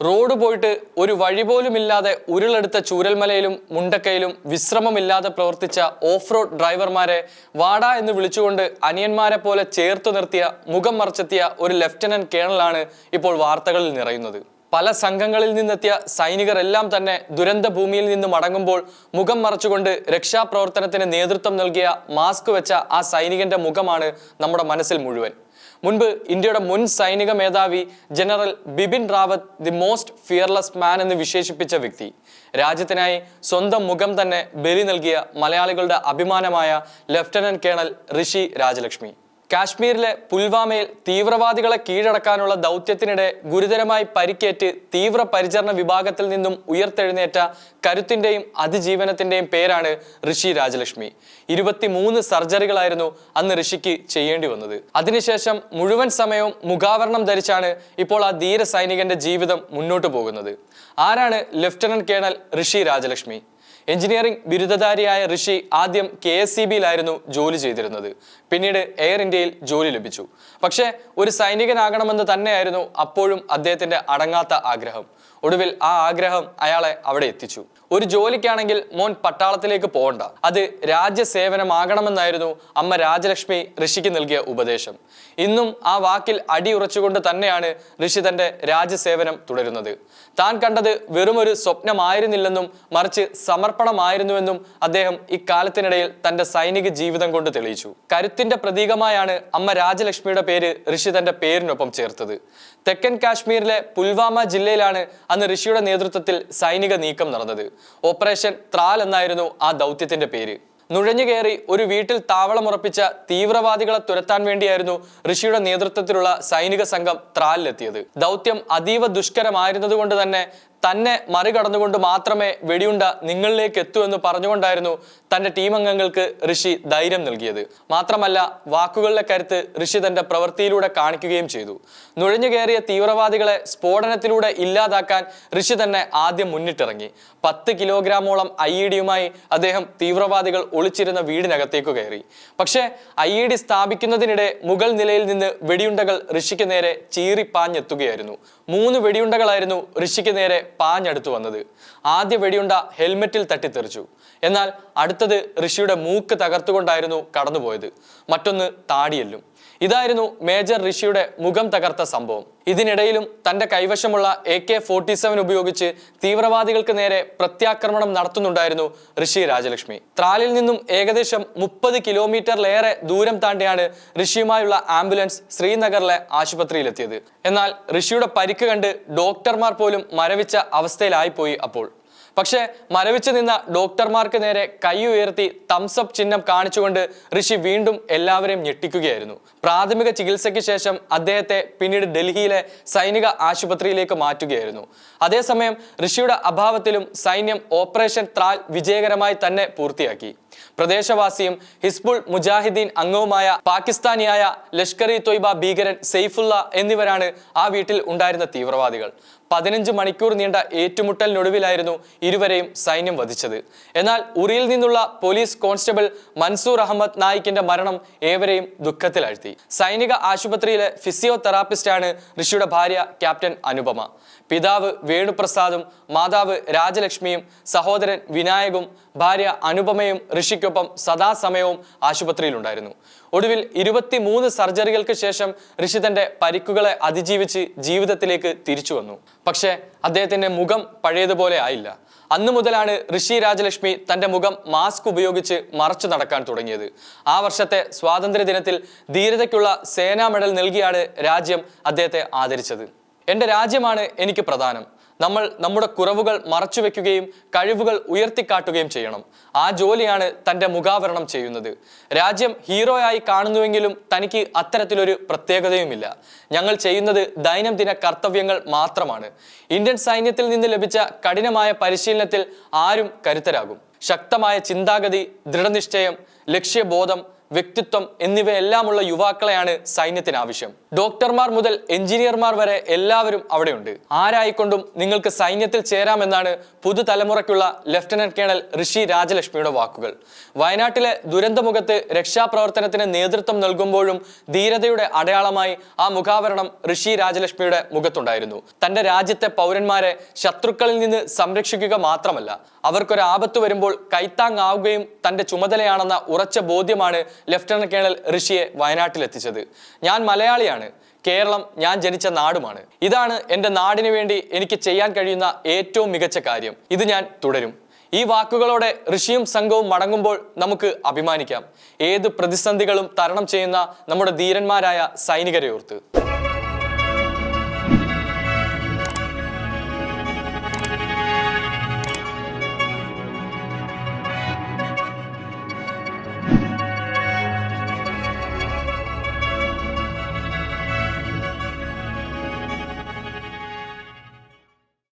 Road പോയിട്ട് ഒരു വഴി പോലുമില്ലാതെ ഉരുളെടുത്ത ചൂരൽമലയിലും മുണ്ടക്കയിലും വിശ്രമമില്ലാതെ പ്രവർത്തിച്ച ഓഫ് റോഡ് ഡ്രൈവർമാരെ വാട എന്ന് വിളിച്ചുകൊണ്ട് അനിയന്മാരെ പോലെ ചേർത്തു നിർത്തിയ മുഖം മറച്ചെത്തിയ ഒരു ലഫ്റ്റനന്റ് കേണലാണ് ഇപ്പോൾ വാർത്തകളിൽ നിറയുന്നത്. പല സംഘങ്ങളിൽ നിന്നെത്തിയ സൈനികർ എല്ലാം തന്നെ ദുരന്ത ഭൂമിയിൽ നിന്ന് മടങ്ങുമ്പോൾ മുഖം മറച്ചുകൊണ്ട് രക്ഷാപ്രവർത്തനത്തിന് നേതൃത്വം നൽകിയ മാസ്ക് വെച്ച ആ സൈനികന്റെ മുഖമാണ് നമ്മുടെ മനസ്സിൽ മുഴുവൻ. മുൻപ് ഇന്ത്യയുടെ മുൻ സൈനിക മേധാവി general Bipin Rawat the most fearless man എന്ന് വിശേഷിപ്പിച്ച വ്യക്തി. രാജ്യത്തിനായി സ്വന്തം മുഖം തന്നെ ബലി നൽകിയ മലയാളികളുടെ അഭിമാനമായ ലഫ്റ്റനന്റ് കേണൽ ഋഷി രാജലക്ഷ്മി. കാശ്മീരിലെ പുൽവാമയിൽ തീവ്രവാദികളെ കീഴടക്കാനുള്ള ദൗത്യത്തിനിടെ ഗുരുതരമായി പരിക്കേറ്റ് തീവ്ര പരിചരണ വിഭാഗത്തിൽ നിന്നും ഉയർത്തെഴുന്നേറ്റ കരുത്തിന്റെയും അതിജീവനത്തിന്റെയും പേരാണ് ഋഷി രാജലക്ഷ്മി. ഇരുപത്തിമൂന്ന് സർജറികളായിരുന്നു അന്ന് ഋഷിക്ക് ചെയ്യേണ്ടി വന്നത്. അതിനുശേഷം മുഴുവൻ സമയവും മുഖാവരണം ധരിച്ചാണ് ഇപ്പോൾ ആ ധീര സൈനികന്റെ ജീവിതം മുന്നോട്ടു പോകുന്നത്. ആരാണ് lieutenant colonel Rishi Rajalakshmi? Engineering ബിരുദധാരിയായ Rishi ആദ്യം കെ എസ് സി ബിയിലായിരുന്നു ജോലി ചെയ്തിരുന്നത്. പിന്നീട് എയർ ഇന്ത്യയിൽ ജോലി ലഭിച്ചു. പക്ഷേ ഒരു സൈനികനാകണമെന്ന് തന്നെയായിരുന്നു അപ്പോഴും അദ്ദേഹത്തിന്റെ അടങ്ങാത്ത ആഗ്രഹം. ഒടുവിൽ ആ ആഗ്രഹം അയാളെ അവിടെ എത്തിച്ചു. ഒരു ജോലിക്കാണെങ്കിൽ മോൻ പട്ടാളത്തിലേക്ക് പോകണ്ട. അത് രാജ്യസേവനമാകണമെന്നായിരുന്നു അമ്മ രാജലക്ഷ്മി ഋഷിക്ക് നൽകിയ ഉപദേശം. ഇന്നും ആ വാക്കിൽ അടി ഉറച്ചുകൊണ്ട് തന്നെയാണ് ഋഷി തന്റെ രാജ്യസേവനം തുടരുന്നത്. താൻ കണ്ടത് വെറുമൊരു സ്വപ്നമായിരുന്നില്ലെന്നും മറിച്ച് സമർപ്പണമായിരുന്നുവെന്നും അദ്ദേഹം ഇക്കാലത്തിനിടയിൽ തന്റെ സൈനിക ജീവിതം കൊണ്ട് തെളിയിച്ചു. കരുത്തിന്റെ പ്രതീകമായാണ് അമ്മ രാജലക്ഷ്മിയുടെ പേര് ഋഷി തന്റെ പേരിനൊപ്പം ചേർത്തത്. തെക്കൻ കാശ്മീരിലെ പുൽവാമ ജില്ലയിലാണ് അന്ന് ഋഷിയുടെ നേതൃത്വത്തിൽ സൈനിക നീക്കം നടന്നത്. ഓപ്പറേഷൻ ത്രാൽ എന്നായിരുന്നു ആ ദൗത്യത്തിന്റെ പേര്. നുഴഞ്ഞു കയറി ഒരു വീട്ടിൽ താവളമുറപ്പിച്ച തീവ്രവാദികളെ തുരത്താൻ വേണ്ടിയായിരുന്നു ഋഷിയുടെ നേതൃത്വത്തിലുള്ള സൈനിക സംഘം ത്രാലിലെത്തിയത്. ദൗത്യം അതീവ ദുഷ്കരമായിരുന്നതുകൊണ്ട് തന്നെ തന്നെ മറികടന്നുകൊണ്ട് മാത്രമേ വെടിയുണ്ട നിങ്ങളിലേക്ക് എത്തൂ എന്ന് പറഞ്ഞുകൊണ്ടായിരുന്നു തന്റെ ടീം അംഗങ്ങൾക്ക് ഋഷി ധൈര്യം നൽകിയത്. മാത്രമല്ല വാക്കുകളിലെ കരുത്ത് ഋഷി തന്റെ പ്രവൃത്തിയിലൂടെ കാണിക്കുകയും ചെയ്തു. നുഴഞ്ഞു കയറിയ തീവ്രവാദികളെ സ്ഫോടനത്തിലൂടെ ഇല്ലാതാക്കാൻ ഋഷി തന്നെ ആദ്യം മുന്നിട്ടിറങ്ങി. പത്ത് കിലോഗ്രാമോളം ഐ ഇ ഡിയുമായി അദ്ദേഹം തീവ്രവാദികൾ ഒളിച്ചിരുന്ന വീടിനകത്തേക്ക് കയറി. പക്ഷേ ഐ ഇ ഡി സ്ഥാപിക്കുന്നതിനിടെ മുകൾ നിലയിൽ നിന്ന് വെടിയുണ്ടകൾ ഋഷിക്ക് നേരെ ചീറിപ്പാഞ്ഞെത്തുകയായിരുന്നു. മൂന്ന് വെടിയുണ്ടകളായിരുന്നു ഋഷിക്ക് നേരെ പാഞ്ഞടുത്തു വന്നത്. ആദ്യ വെടിയുണ്ട ഹെൽമെറ്റിൽ തട്ടിത്തെറിച്ചു. എന്നാൽ അടുത്തത് ഋഷിയുടെ മൂക്ക് തകർത്തുകൊണ്ടായിരുന്നു കടന്നുപോയത്. മറ്റൊന്ന് താടിയെല്ലും. ഇതായിരുന്നു മേജർ ഋഷിയുടെ മുഖം തകർത്ത സംഭവം. ഇതിനിടയിലും തന്റെ കൈവശമുള്ള എ കെ ഫോർട്ടി സെവൻ ഉപയോഗിച്ച് തീവ്രവാദികൾക്ക് നേരെ പ്രത്യാക്രമണം നടത്തുന്നുണ്ടായിരുന്നു ഋഷി രാജലക്ഷ്മി. ത്രാലിൽ നിന്നും ഏകദേശം മുപ്പത് കിലോമീറ്ററിലേറെ ദൂരം താണ്ടിയാണ് ഋഷിയുമായുള്ള ആംബുലൻസ് ശ്രീനഗറിലെ ആശുപത്രിയിലെത്തിയത്. എന്നാൽ ഋഷിയുടെ പരിക്ക് കണ്ട് ഡോക്ടർമാർ പോലും മരവിച്ച അവസ്ഥയിലായിപ്പോയി അപ്പോൾ. പക്ഷേ മരവിച്ചു നിന്ന ഡോക്ടർമാർക്ക് നേരെ കൈ ഉയർത്തി തംസപ്പ് ചിഹ്നം കാണിച്ചുകൊണ്ട് ഋഷി വീണ്ടും എല്ലാവരെയും ഞെട്ടിക്കുകയായിരുന്നു. പ്രാഥമിക ചികിത്സയ്ക്ക് ശേഷം അദ്ദേഹത്തെ പിന്നീട് ഡൽഹിയിലെ സൈനിക ആശുപത്രിയിലേക്ക് മാറ്റുകയായിരുന്നു. അതേസമയം ഋഷിയുടെ അഭാവത്തിലും സൈന്യം ഓപ്പറേഷൻ ത്രാൽ വിജയകരമായി തന്നെ പൂർത്തിയാക്കി. പ്രദേശവാസിയും ഹിസ്ബുൾ മുജാഹിദ്ദീൻ അംഗവുമായ പാകിസ്ഥാനിയായ ലഷ്കർ ഇ തൊയ്ബ ഭീകരൻ സെയ്ഫുള്ള എന്നിവരാണ് ആ വീട്ടിൽ ഉണ്ടായിരുന്ന തീവ്രവാദികൾ. പതിനഞ്ച് മണിക്കൂർ നീണ്ട ഏറ്റുമുട്ടലിനൊടുവിലായിരുന്നു ഇരുവരെയും സൈന്യം വധിച്ചത്. എന്നാൽ ഉറിയിൽ നിന്നുള്ള പോലീസ് കോൺസ്റ്റബിൾ മൻസൂർ അഹമ്മദ് നായിക്കിന്റെ മരണം ഏവരെയും ദുഃഖത്തിലാഴ്ത്തി. സൈനിക ആശുപത്രിയിലെ ഫിസിയോതെറാപ്പിസ്റ്റാണ് ഋഷിയുടെ ഭാര്യ ക്യാപ്റ്റൻ അനുപമ. പിതാവ് വേണുപ്രസാദും മാതാവ് രാജലക്ഷ്മിയും സഹോദരൻ വിനായകും ഭാര്യ അനുപമയും ഋഷിക്കൊപ്പം സദാസമയവും ആശുപത്രിയിലുണ്ടായിരുന്നു. ഒടുവിൽ ഇരുപത്തിമൂന്ന് സർജറികൾക്ക് ശേഷം ഋഷി തന്റെ പരിക്കുകളെ അതിജീവിച്ച് ജീവിതത്തിലേക്ക് തിരിച്ചു വന്നു. പക്ഷേ അദ്ദേഹത്തിന്റെ മുഖം പഴയതുപോലെ ആയില്ല. അന്നു മുതലാണ് ഋഷി രാജലക്ഷ്മി തന്റെ മുഖം മാസ്ക് ഉപയോഗിച്ച് മറച്ചു നടക്കാൻ തുടങ്ങിയത്. ആ വർഷത്തെ സ്വാതന്ത്ര്യ ദിനത്തിൽ ധീരതയ്ക്കുള്ള സേനാ മെഡൽ നൽകിയാണ് രാജ്യം അദ്ദേഹത്തെ ആദരിച്ചത്. എന്റെ രാജ്യമാണ് എനിക്ക് പ്രധാനം. നമ്മൾ നമ്മുടെ കുറവുകൾ മറച്ചു വെക്കുകയും കഴിവുകൾ ഉയർത്തിക്കാട്ടുകയും ചെയ്യണം. ആ ജോലിയാണ് തന്റെ മുഖാവരണം ചെയ്യുന്നത്. രാജ്യം ഹീറോയായി കാണുന്നുവെങ്കിലും തനിക്ക് അത്തരത്തിലൊരു പ്രത്യേകതയുമില്ല. ഞങ്ങൾ ചെയ്യുന്നത് ദൈനംദിന കർത്തവ്യങ്ങൾ മാത്രമാണ്. ഇന്ത്യൻ സൈന്യത്തിൽ നിന്ന് ലഭിച്ച കഠിനമായ പരിശീലനത്തിൽ ആരും കരുത്തരാകും. ശക്തമായ ചിന്താഗതി ദൃഢനിശ്ചയം ലക്ഷ്യബോധം വ്യക്തിത്വം എന്നിവയെല്ലാമുള്ള യുവാക്കളെയാണ് സൈന്യത്തിന് ആവശ്യം. ഡോക്ടർമാർ മുതൽ എഞ്ചിനീയർമാർ വരെ എല്ലാവരും അവിടെയുണ്ട്. ആരായിക്കൊണ്ടും നിങ്ങൾക്ക് സൈന്യത്തിൽ ചേരാമെന്നാണ് പുതുതലമുറയ്ക്കുള്ള ലഫ്റ്റനന്റ് കേണൽ ഋഷി രാജലക്ഷ്മിയുടെ വാക്കുകൾ. വയനാട്ടിലെ ദുരന്തമുഖത്ത് രക്ഷാപ്രവർത്തനത്തിന് നേതൃത്വം നൽകുമ്പോഴും ധീരതയുടെ അടയാളമായി ആ മുഖാവരണം ഋഷി രാജലക്ഷ്മിയുടെ മുഖത്തുണ്ടായിരുന്നു. തന്റെ രാജ്യത്തെ പൗരന്മാരെ ശത്രുക്കളിൽ നിന്ന് സംരക്ഷിക്കുക മാത്രമല്ല അവർക്കൊരു ആപത്ത് വരുമ്പോൾ കൈത്താങ്ങാവുകയും തന്റെ ചുമതലയാണെന്ന ഉറച്ച ബോധ്യമാണ് ലഫ്റ്റനന്റ് കേണൽ ഋഷിയെ വയനാട്ടിലെത്തിച്ചത്. ഞാൻ മലയാളിയാണ്. കേരളം ഞാൻ ജനിച്ച നാടുമാണ്. ഇതാണ് എന്റെ നാടിനു വേണ്ടി എനിക്ക് ചെയ്യാൻ കഴിയുന്ന ഏറ്റവും മികച്ച കാര്യം. ഇത് ഞാൻ തുടരും. ഈ വാക്കുകളോടെ ഋഷിയും സംഘവും മടങ്ങുമ്പോൾ നമുക്ക് അഭിമാനിക്കാം. ഏത് പ്രതിസന്ധികളും തരണം ചെയ്യുന്ന നമ്മുടെ ധീരന്മാരായ സൈനികരെ ഓർത്ത്.